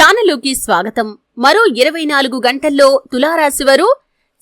ఛానలుకి స్వాగతం. మరో ఇరవై నాలుగు గంటల్లో తులారాశి వారు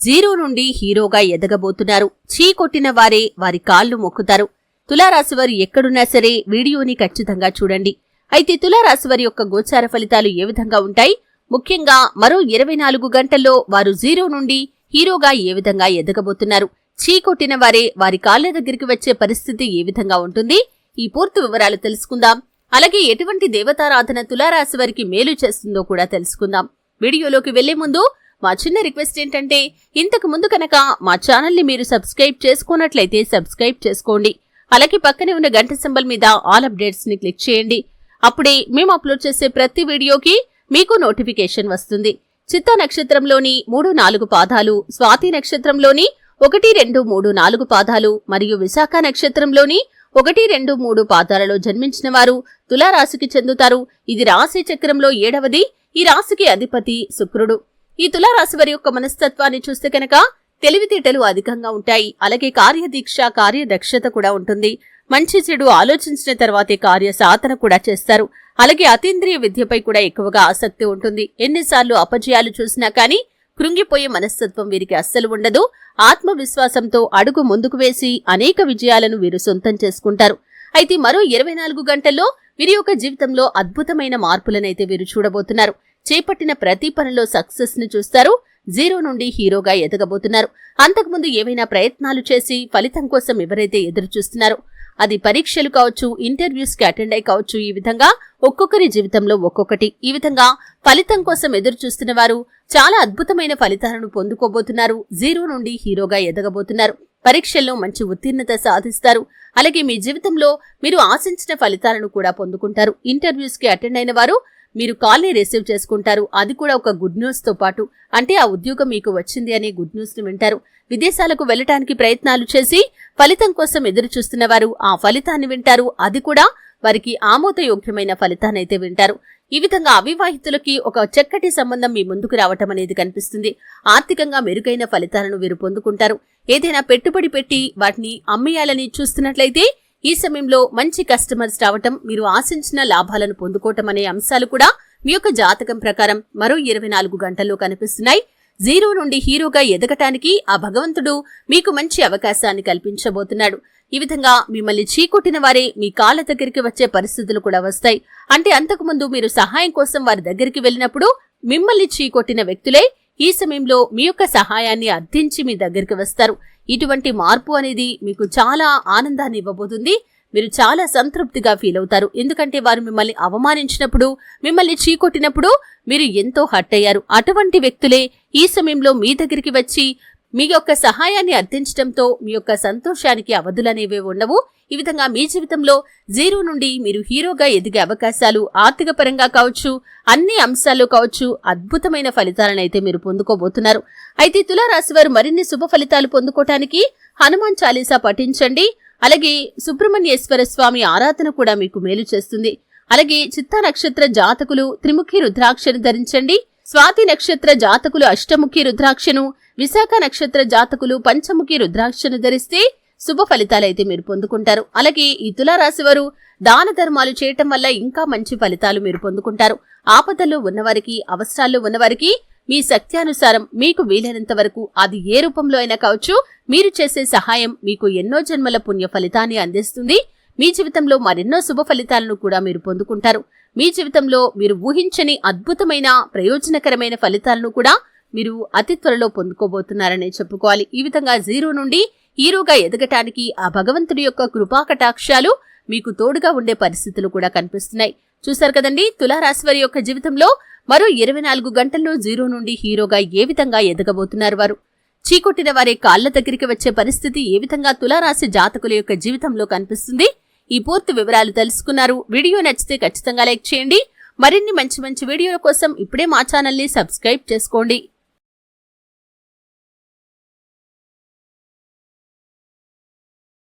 జీరో నుండి హీరోగా ఎదగబోతున్నారు. చీ కొట్టిన వారే వారి కాళ్ళు మొక్కుతారు. తులారాశి వారు ఎక్కడున్నా సరే వీడియోని ఖచ్చితంగా చూడండి. అయితే తులారాశి వారి యొక్క గోచార ఫలితాలు ఏ విధంగా ఉంటాయి? ముఖ్యంగా మరో ఇరవై నాలుగు గంటల్లో వారు జీరో నుండి హీరోగా ఏ విధంగా ఎదగబోతున్నారు? చీ కొట్టిన వారే వారి కాళ్ళ దగ్గరికి వచ్చే పరిస్థితి ఏ విధంగా ఉంటుంది? ఈ పూర్తి వివరాలు తెలుసుకుందాం. అలాగే ఎటువంటి దేవతారాధన తులారాశి వారికి మేలు చేస్తుందో కూడా తెలుసుకుందాం. వీడియోలోకి వెళ్ళే ముందు మా చిన్న రిక్వెస్ట్ ఏంటంటే ఇంతకు ముందు కనుక మా ఛానల్ని మీరు సబ్స్క్రైబ్ చేసుకున్నట్లయితే సబ్స్క్రైబ్ చేసుకోండి. అలాగే పక్కనే ఉన్న గంట సింబల్ మీద ఆల్ అప్డేట్స్ని క్లిక్ చేయండి. అప్పుడే మేము అప్లోడ్ చేసే ప్రతి వీడియోకి మీకు నోటిఫికేషన్ వస్తుంది. చిత్తా నక్షత్రంలోని మూడు నాలుగు పాదాలు స్వాతి నక్షత్రంలోని ఒకటి రెండు మూడు నాలుగు పాదాలు మరియు విశాఖ నక్షత్రంలోని ఒకటి రెండు మూడు పాదాలలో జన్మించిన వారు తులారాశికి చెందుతారు. ఇది రాశి చక్రంలో ఏడవది. ఈ రాశికి అధిపతి శుక్రుడు. ఈ తులారాశి వారి యొక్క మనస్తత్వాన్ని చూస్తే కనుక తెలివితేటలు అధికంగా ఉంటాయి. అలాగే కార్యదీక్ష కార్యదక్షత కూడా ఉంటుంది. మంచి చెడు ఆలోచించిన తర్వాతే కార్య సాధన కూడా చేస్తారు. అలాగే అతీంద్రియ విద్యపై కూడా ఎక్కువగా ఆసక్తి ఉంటుంది. ఎన్నిసార్లు అపజయాలు చూసినా కానీ కృంగిపోయే మనస్తత్వం వీరికి అస్సలు ఉండదు. ఆత్మవిశ్వాసంతో అడుగు ముందుకు వేసి అనేక విజయాలను వీరు సొంతం చేసుకుంటారు. అయితే మరో ఇరవై నాలుగు గంటల్లో వీరి యొక్క జీవితంలో అద్భుతమైన మార్పులనైతే వీరు చూడబోతున్నారు. చేపట్టిన ప్రతి పనిలో సక్సెస్ను చూస్తారు. జీరో నుండి హీరోగా ఎదగబోతున్నారు. అంతకుముందు ఏవైనా ప్రయత్నాలు చేసి ఫలితం కోసం ఎవరైతే ఎదురు చూస్తున్నారో అది పరీక్షలు కావచ్చు ఇంటర్వ్యూస్కి అటెండ్ అయి కావచ్చు ఈ విధంగా ఒక్కొక్కరి జీవితంలో ఒక్కొక్కటి. ఈ విధంగా ఫలితం కోసం ఎదురు చూస్తున్న వారు చాలా అద్భుతమైన ఫలితాలను పొందుకోబోతున్నారు. జీరో నుండి హీరోగా ఎదగబోతున్నారు. పరీక్షల్లో మంచి ఉత్తీర్ణత సాధిస్తారు. అలాగే మీ జీవితంలో మీరు ఆశించిన ఫలితాలను కూడా పొందుకుంటారు. ఇంటర్వ్యూస్కి అటెండ్ అయిన వారు మీరు కాల్ని రిసీవ్ చేసుకుంటారు. అది కూడా ఒక గుడ్ న్యూస్తో పాటు. అంటే ఆ ఉద్యోగం మీకు వచ్చింది అనే గుడ్ న్యూస్ని వింటారు. విదేశాలకు వెళ్ళటానికి ప్రయత్నాలు చేసి ఫలితం కోసం ఎదురు చూస్తున్న వారు ఆ ఫలితాన్ని వింటారు. అది కూడా వారికి ఆమోదయోగ్యమైన ఫలితాన్నైతే వింటారు. ఈ విధంగా అవివాహితులకి ఒక చక్కటి సంబంధం మీ ముందుకు రావటం అనేది కనిపిస్తుంది. ఆర్థికంగా మెరుగైన ఫలితాలను వీరు పొందుకుంటారు. ఏదైనా పెట్టుబడి పెట్టి వాటిని అమ్మేయాలని చూస్తున్నట్లయితే ఈ సమయంలో మంచి కస్టమర్స్ రావటం మీరు ఆశించిన లాభాలను పొందుకోవటం అనే అంశాలు కూడా మీ యొక్క జాతకం ప్రకారం మరో ఇరవై నాలుగు గంటల్లో కనిపిస్తున్నాయి. జీరో నుండి హీరోగా ఎదగటానికి ఆ భగవంతుడు మీకు మంచి అవకాశాన్ని కల్పించబోతున్నాడు. ఈ విధంగా మిమ్మల్ని చీకొట్టిన వారే మీ కాళ్ళ దగ్గరికి వచ్చే పరిస్థితులు కూడా వస్తాయి. అంటే అంతకుముందు మీరు సహాయం కోసం వారి దగ్గరికి వెళ్ళినప్పుడు మిమ్మల్ని చీకొట్టిన వ్యక్తులే ఈ సమయంలో మీ యొక్క సహాయాన్ని అర్థించి మీ దగ్గరికి వస్తారు. ఇటువంటి మార్పు అనేది మీకు చాలా ఆనందాన్ని ఇవ్వబోతుంది. మీరు చాలా సంతృప్తిగా ఫీల్ అవుతారు. ఎందుకంటే వారు మిమ్మల్ని అవమానించినప్పుడు మిమ్మల్ని చీకొట్టినప్పుడు మీరు ఎంతో హట్ అయ్యారు. అటువంటి వ్యక్తులే ఈ సమయంలో మీ దగ్గరికి వచ్చి మీ యొక్క సహాయాన్ని అర్థించడంతో మీ యొక్క సంతోషానికి అవధులనేవే ఉండవు. ఈ విధంగా మీ జీవితంలో జీరో నుండి మీరు హీరోగా ఎదిగే అవకాశాలు ఆర్థిక పరంగా కావచ్చు అన్ని అంశాల్లో కావచ్చు అద్భుతమైన ఫలితాలనైతే మీరు పొందుకోబోతున్నారు. అయితే తులారాశి వారు మరిన్ని శుభ ఫలితాలు పొందుకోవటానికి హనుమాన్ చాలీసా పఠించండి. అలాగే సుబ్రహ్మణ్యేశ్వర స్వామి ఆరాధన కూడా మీకు మేలు చేస్తుంది. అలాగే చిత్తా నక్షత్ర జాతకులు త్రిముఖి రుద్రాక్షను ధరించండి. స్వాతి నక్షత్ర జాతకులు అష్టముఖి రుద్రాక్షను విశాఖ నక్షత్ర జాతకులు పంచముఖి రుద్రాక్షను ధరిస్తే శుభ ఫలితాలైతే మీరు పొందుకుంటారు. అలాగే ఈ తులారాశి వారు దాన ధర్మాలు చేయటం వల్ల ఇంకా మంచి ఫలితాలు మీరు పొందుకుంటారు. ఆపదల్లో ఉన్నవారికి అవసరాల్లో ఉన్నవారికి మీ శక్త్యానుసారం మీకు వీలైనంత వరకు అది ఏ రూపంలో అయినా కావచ్చు. మీరు చేసే సహాయం మీకు ఎన్నో జన్మల పుణ్య ఫలితాన్ని అందిస్తుంది. మీ జీవితంలో మరెన్నో శుభ ఫలితాలను కూడా మీరు పొందుకుంటారు. మీ జీవితంలో మీరు ఊహించని అద్భుతమైన ప్రయోజనకరమైన ఫలితాలను కూడా మీరు అతి త్వరలో పొందుకోబోతున్నారనే చెప్పుకోవాలి. ఈ విధంగా జీరో నుండి హీరోగా ఎదగటానికి ఆ భగవంతుడి యొక్క కృపాకటాక్షాలు మీకు తోడుగా ఉండే పరిస్థితులు కూడా కనిపిస్తున్నాయి. చూశారు కదండి తులారాశి వారి యొక్క జీవితంలో మరో ఇరవై నాలుగు గంటల్లో జీరో నుండి హీరోగా ఏ విధంగా ఎదగబోతున్నారు వారు? చీకొట్టిన వారి కాళ్ళ దగ్గరికి వచ్చే పరిస్థితి ఏ విధంగా తులారాశి జాతకుల యొక్క జీవితంలో కనిపిస్తుంది? ఈ పూర్తి వివరాలు తెలుసుకున్నారు. వీడియో నచ్చితే ఖచ్చితంగా లైక్ చేయండి. మరిన్ని మంచి మంచి వీడియోల కోసం ఇప్పుడే మా ఛానల్ని సబ్స్క్రైబ్ చేసుకోండి.